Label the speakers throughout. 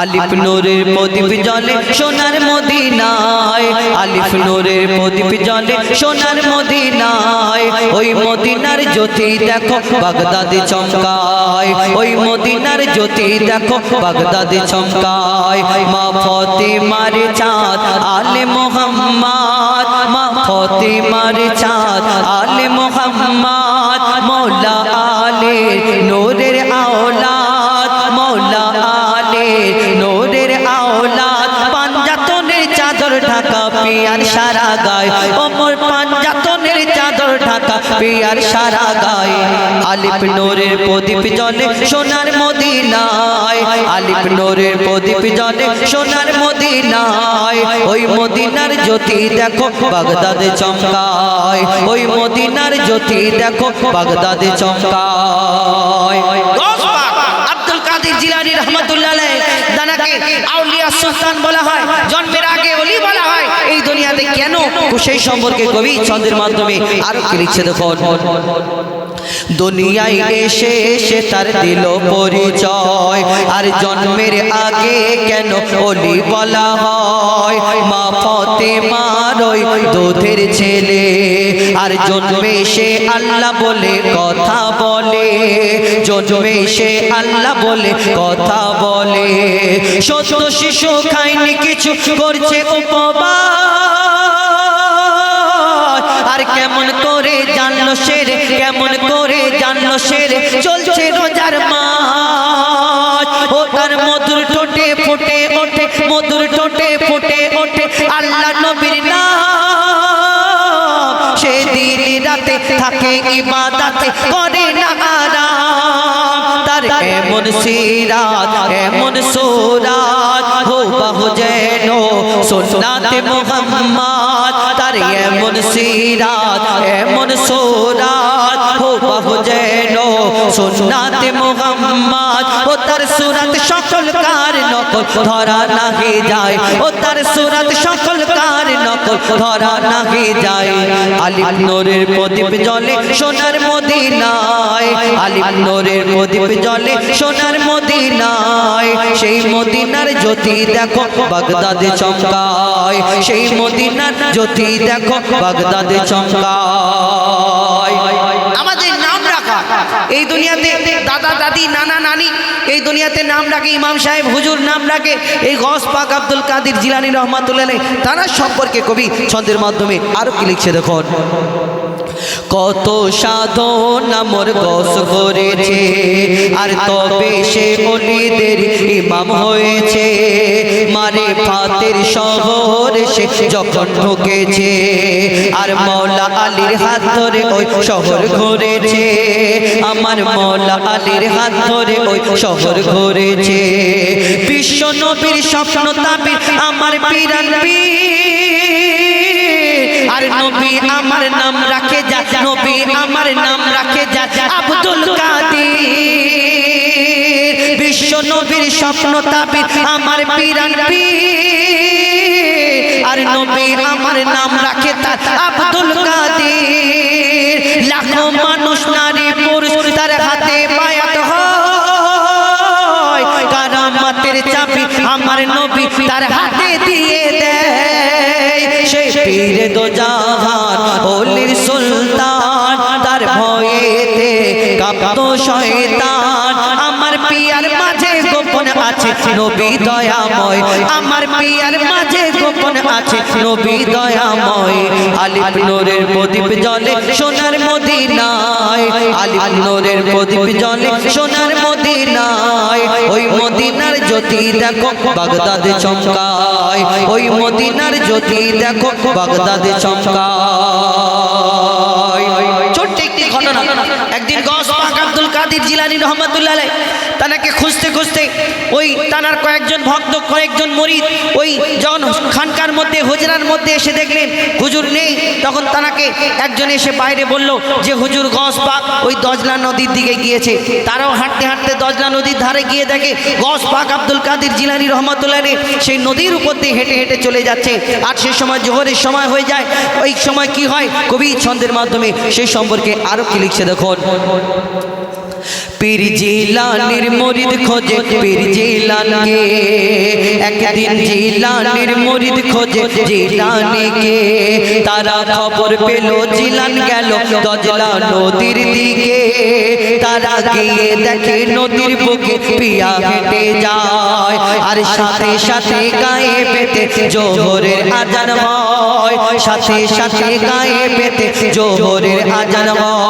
Speaker 1: আলিফ নূরের প্রদীপ জলে সোনার মদিনায়। আলিফ নূরের প্রদীপ জলে সোনার মদিনায়। ওই মদিনার জ্যোতি দেখো, বাগদাদি চমকায়। ওই মদিনার জ্যোতি দেখো, বাগদাদি চমকায়। মা ফতেমার চাঁদ, আলে মোহাম্মদ। মা ফতেমার চাঁদ পিয়ার সারা গায়। ওমর পাঞ্জাতনের চাদর ঢাকা, পিয়ার সারা গায়। আলিফ নূরের প্রদীপ জলে সোনার মদিনায়। আলিফ নূরের প্রদীপ জলে সোনার মদিনায়। ওই মদিনার জ্যোতি দেখো, বাগদাদে চমকায়। ওই মদিনার জ্যোতি দেখো, বাগদাদে চমকায়।
Speaker 2: আব্দুল কাদের জিলানী রহমতুল্লাহ দানাকে আউলিয়া সুলতান বলা হয়। জন্মের আগে দুনিয়াতে কেন
Speaker 1: সেই সম্পর্কে কবি ছন্দের মাধ্যমে আরও কি লিখছে দেখুন? দুনিয়ায় এসে এসে তার দিল পরিচয়, আর জন্মের আগে কেন অলি বলা হয়? মা ফতে মারই দুধের ছেলে, আর জন্মে সে আল্লাহ বলে কথা বলে, জন্মে সে আল্লাহ বলে কথা বলে। সত্য শিশু খায়নি কিছু, করছে উপবাস। আর কেমন করে জানলো সেরে কেমন করে জানলো সেরে চলছে রোজার মাস। ও তার মধুর ঠোঁটে ফুটে ওঠে, মধুর ঠোঁটে ফুটে ওঠে আল্লাহ নবীর নাম। সে দিন রাতে থাকে ইবাদতে করে না তার এমন সিরাত, এমন সুরাত হো বাহু যেন সুন্নাতে মোহাম্মদ তার এমন সিরাত, এমন সুরাত হো বাহু যেন সুন্নাতে মোহাম্মদ, ও তার সুরাত সকল কার নকল ধরা নাহি যায়, ও তার সুরাত সকল কার নকল ধরা নাহি যায়। আলিফ নূরের প্রদীপ জলে সোনার মদিনায়, আলিফ নূরের প্রদীপ জলে সোনার মদিনায়, সেই জ্যোতি দেখো বাগদাদে চমকায়, সেই মদিনার জ্যোতি দেখো বাগদাদে চমকায়।
Speaker 2: আমাদের নাম রাখা। এই দুনিয়াতে দাদা, দাদি, নানা, নানি, এই দুনিয়াতে নাম রাখে, ইমাম সাহেব, হুজুর নাম রাখে, এই গস পাক আব্দুল কাদির জিলানি রহমাতুল্লাহ তারা সম্পর্কে কবি,
Speaker 1: ছন্দের মাধ্যমে আরও কি লিখছে দেখুন। কত সাধন মোর গস করেছে। আর তবে সে অলিদের ইমাম হয়েছে। মারে ফাতের শহর সে যখন ঢুকেছে, আর মৌলা আলীর হাত ধরে ওই শহর ঘুরেছে। আমার মৌলা আলীর হাত ধরে ওই শহর ঘুরেছে। বিশ্ব নবীর স্বপ্ন তাবির, আমার পিরান পীর আর নবী আমার নাম রাখে যা, নবী আমার নাম রাখে যা, আব্দুল কাদের। বিশ্ব নবীর স্বপ্ন তাবির, আমার পিরান পীর। আর নবী আমার নাম রাখে তা, আব্দুল কাদের। লাখো মানুষ নারী পুরুষ, তার হাতে বায়াত হয়। কারামাতের চাবি আমার নবী তার হাতে দিয়ে পীরে দো জাহান ওলির সুলতান, তার ভয়েতে কাঁপতো শয়তান। আমার পিয়ার মাঝে গোপন আছে নবী দয়াময়, আমার পিয়ার মাঝে গোপন আছে নবী দয়াময়। আলিফ নূরের প্রদীপ জলে সোনার মদিনায়, আলিফ নূরের প্রদীপ জলে সোনার মদিনায় ওই মদিনার জ্যোতি দেখো বাগদাদ চমকায়। ওই মদিনার জ্যোতি দেখো বাগদাদ চমকায়।
Speaker 2: একদিন গস পাক আব্দুল কাদির জিলানি রহমতুল্লাহ তানাকে খুঁজতে খুঁজতে ওই তানার কয়েকজন ভক্ত কয়েকজন মরিদ ওই যখন খানকার মধ্যে হুজরার মধ্যে এসে দেখলেন হুজুর নেই তখন তানাকে একজন এসে বাইরে বলল যে হুজুর গস পাক ওই দজলা নদীর দিকে গিয়েছে। তারাও হাঁটতে হাঁটতে দজলা নদীর ধারে গিয়ে দেখে গস পাক আব্দুল কাদির জিলানি রহমতুল্লাহ সেই নদীর উপর দিয়ে হেঁটে হেঁটে চলে যাচ্ছে। আর সেই সময় জোহরের সময় হয়ে যায়। ওই সময় কি হয়? কবি ছন্দের মাধ্যমে সেই সম্পর্কে আরও কি লিখছে দেখুন।
Speaker 1: পীর জিলানির মরিদ খোঁজে, পীর জিলানকে। একদিন জিলানির মরিদ খোঁজে, জিলানিকে। তারা খবর পেল, জিলান গেল দজলা নদীর দিকে। তারা গিয়ে দেখে নদীর বুকে পিয়া হেঁটে যায়। আর সাথে সাথে গায়ে পেতে জোহরের আজান হয়। সাথে সাথে গায়ে পেতে জোহরের আজান হয়।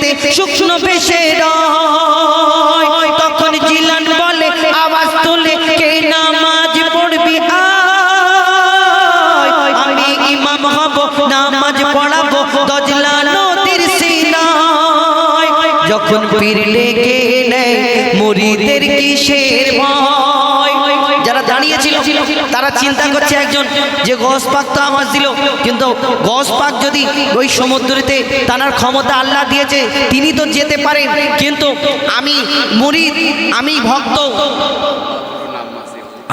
Speaker 1: শুকনো রয়। তখন জিলান বলে, আওয়াজ তুলে কে নামাজ পড়বি? আমি ইমাম হব, নামাজ পড়াবো দজলা সিনায়। যখন পীর লেগে নেয় মুরিদের কিসের ভয়? যারা দাঁড়িয়েছিল, তারা চিন্তা করছে একজন যে গস পাক তো আওয়াজ দিল। কিন্তু গস পাক যদি ওই সমুদ্রেতে টানার ক্ষমতা আল্লাহ দিয়েছে, তিনি তো যেতে পারেন। কিন্তু আমি মুরিদ, আমি ভক্ত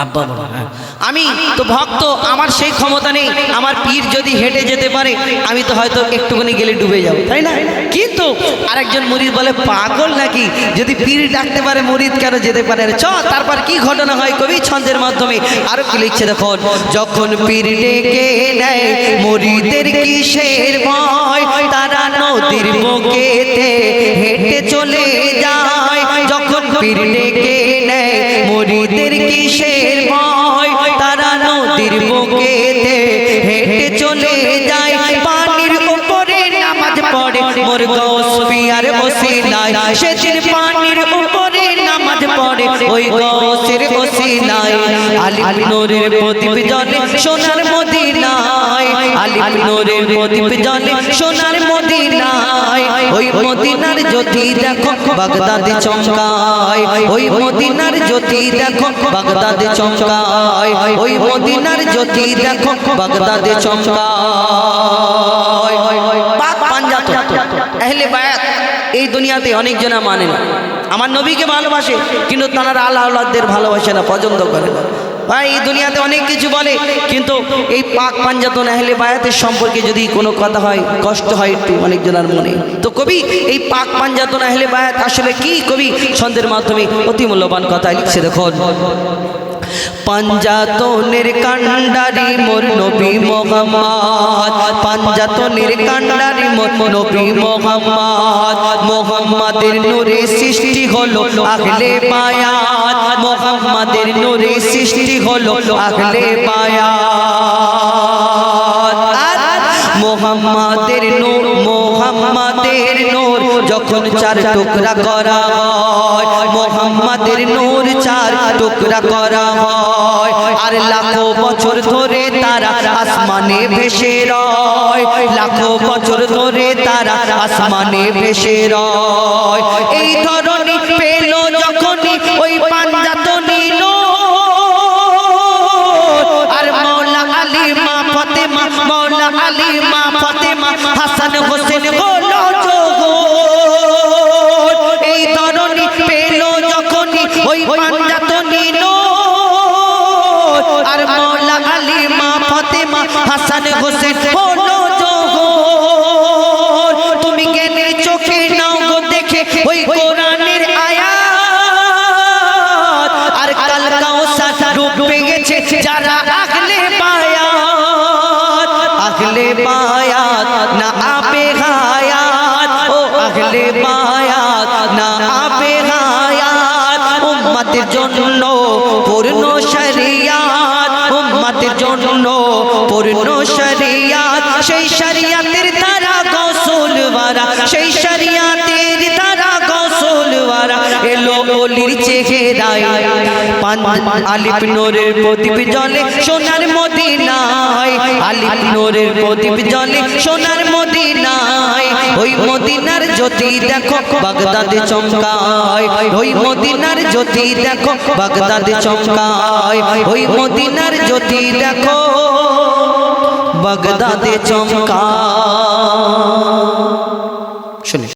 Speaker 1: আব্বা হ্যাঁ। আমি তো ভক্ত, আমার সেই ক্ষমতা নেই। আমার পীর যদি হেঁটে যেতে পারে, আমি তো হয়তো একটুখানি গেলে ডুবে যাব, তাই না? কিন্তু আরেকজন মুরিদ বলে, পাগল নাকি? যদি পীর ডাকতে পারে, মুরিদ কেন যেতে পারে? চ, তারপর কি ঘটনা হয় কবি ছন্দের মাধ্যমে? আরও কি লিখছে দেখুন, যখন পীর ডেকে নেয় মুরিদের কিসের ভয়, তারা নদীর বুকেতে হেঁটে চলে যায়। যখন পীর ডেকে নেয় মুরিদের কিসের সেদিন পানির উপরে, নামাজ পড়ে। ওই গৌসের ওসিলায় আলী নূরের প্রদীপ জলে সোনার মদিনায় আলী নূরের প্রদীপ জলে সোনার মদিনায়। ওই মদিনার জ্যোতি দেখো, বাগদাদে চমকায়। ওই মদিনার জ্যোতি দেখো, বাগদাদে চমকায়। ওই মদিনার জ্যোতি দেখো, বাগদাদে চমকায়। এই দুনিয়াতে অনেকজনা মানে না। আমার নবীকে ভালোবাসে, কিন্তু তারা আল্লাহ আল্লাহদের ভালোবাসে না, পছন্দ করে না। ভাই, এই দুনিয়াতে অনেক কিছু বলে, কিন্তু এই পাক পাঞ্জাতন আহলে বায়াতের সম্পর্কে যদি কোনো কথা হয়, কষ্ট হয় একটু অনেকজনের মনে। তো কবি, এই পাক পাঞ্জাতন আহলে বায়াত আসলে কি কবি? ছন্দের মাধ্যমে অতি মূল্যবান কথা লিখছে, দেখুন। পাঞ্জাতনের কান্ডারি মোর নবী মোহাম্মদ। পাঞ্জাতনের কান্ডারি মোর নবী মোহাম্মদ। মোহাম্মদের নূরে সৃষ্টি হলো আহলে বায়াত। মোহাম্মদের নূরে সৃষ্টি হলো আহলে বায়াত। আর মোহাম্মদের নূর মোহাম্মদের নূর যখন চার টুকরা করা হয়, মোহাম্মদের নূর চার টুকরা করা হয়, আর লাখো বছর ধরে তারা আসমানে ভেসে রয়, লাখো বছর ধরে তারা আসমানে ভেসে রয়। এই ধরনী হাসান হোসেন হলো জগৎ। তুমি কেনে চোখে নাও গো দেখে ওই কোরআনের আয়াত। আর কাল কাউসার ডুবে গেছে যারা আগলে বায়াত। আগলে বায়াত, না আপে হায়াত। ও আগলে বায়াত, না আপে হায়াত। উম্মতের জন্য পূর্ণ শরিয়াত সেই শরিয়াতের দ্বারা গৌসুল ওয়ারা সেই শরিয়াতের দ্বারা গৌসুল ওয়ারা এলো অলির চেহারায়, পান আলিফ নোরের প্রদীপ জলে সোনার মদিনায়। আলিফ নোরের প্রদীপ জলে সোনার মদিনায়। ওই মদিনার জ্যোতি দেখো বাগদাদে চমকায়। ওই মদিনার জ্যোতি দেখো বাগদাদে চমকায়। ওই মদিনার জ্যোতি দেখো বাগদাদে চমকা। শুনি।